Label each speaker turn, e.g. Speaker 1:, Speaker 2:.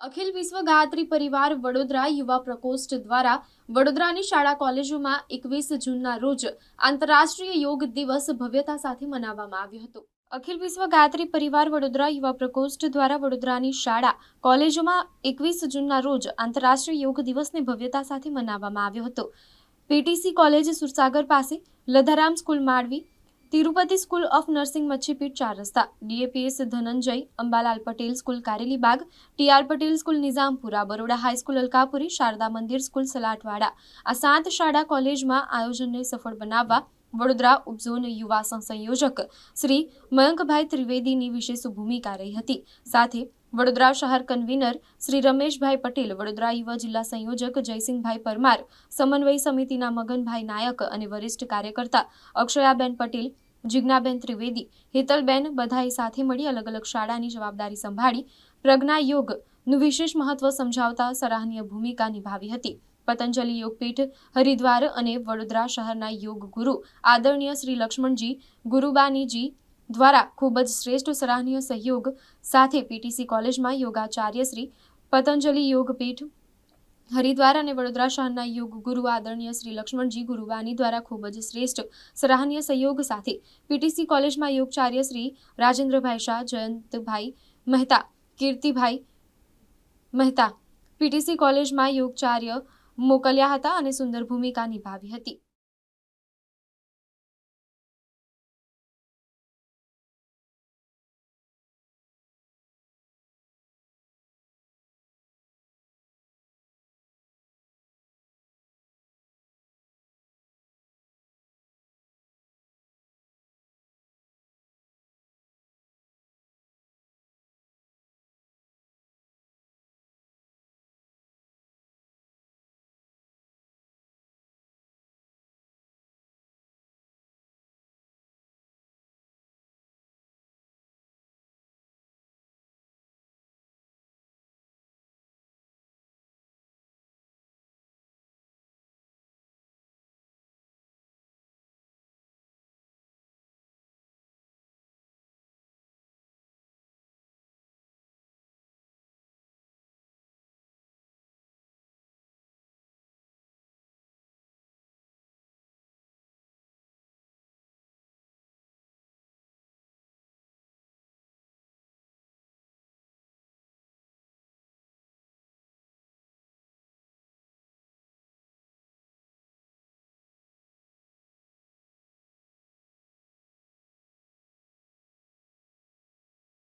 Speaker 1: અખિલ વિશ્વ ગાયત્રી પરિવાર વડોદરા યુવા પ્રકોષ્ઠ દ્વારા વડોદરાની શાળા કોલેજોમાં એકવીસ જૂનના રોજ આંતરરાષ્ટ્રીય યોગ દિવસ ભવ્યતા સાથે મનાવવામાં આવ્યો હતો. અખિલ વિશ્વ ગાયત્રી પરિવાર વડોદરા યુવા પ્રકોષ્ઠ દ્વારા વડોદરાની શાળા કોલેજોમાં એકવીસ જૂનના રોજ આંતરરાષ્ટ્રીય યોગ દિવસને ભવ્યતા સાથે મનાવવામાં આવ્યો હતો. પીટીસી કોલેજ સુરસાગર પાસે Ladharam school Mandvi Tirupati school of nursing Machhipith ચાર રસ્તા. DAPS Dhananjay, Ambalal Patel school Karelibaug TR Patel school Nizampura, Baroda high school Alkapuri, Sharda Mandir school Salatwada આ સાત શાળા કોલેજમાં આયોજનને સફળ બનાવવા વડોદરા ઉપઝોન યુવા સંયોજક શ્રી મયંકભાઈ ત્રિવેદીની વિશેષ ભૂમિકા રહી હતી. સાથે વડોદરા શહેર કન્વીનર શ્રી રમેશભાઈ પટેલ, વડોદરા યુવા જિલ્લા સંયોજક જયસિંહભાઈ પરમાર, સમન્વય સમિતિના મગનભાઈ નાયક અને વરિષ્ઠ કાર્યકર્તા અક્ષયાબેન પટેલ, જિજ્ઞાબેન ત્રિવેદી, હેતલબેન બધાએ સાથે મળી અલગ અલગ શાળાની જવાબદારી સંભાળી પ્રજ્ઞા યોગનું વિશેષ મહત્વ સમજાવતા સરાહનીય ભૂમિકા નિભાવી હતી. પતંજલિ યોગપીઠ, હરિદ્વાર અને વડોદરા શહેરના યોગ ગુરુ આદરણીય શ્રી લક્ષ્મણજી, ગુરુબાનીજી દ્વારા ખૂબ જ શ્રેષ્ઠ સરાહનીય સહયોગ સાથે પીટીસી કોલેજમાં યોગાચાર્ય શ્રી પતંજલિ યોગપીઠ, હરિદ્વાર અને વડોદરા શહેરના યોગ ગુરુ આદરણીય શ્રી લક્ષ્મણજી ગુરુવાની દ્વારા ખૂબ જ શ્રેષ્ઠ સરાહનીય સહયોગ સાથે પીટીસી કોલેજમાં યોગચાર્ય શ્રી રાજેન્દ્રભાઈ શાહ, જયંતભાઈ મહેતા, કીર્તિભાઈ મહેતા, પીટીસી કોલેજમાં યોગચાર્ય મોકલ્યા હતા અને સુંદર ભૂમિકા નિભાવી હતી.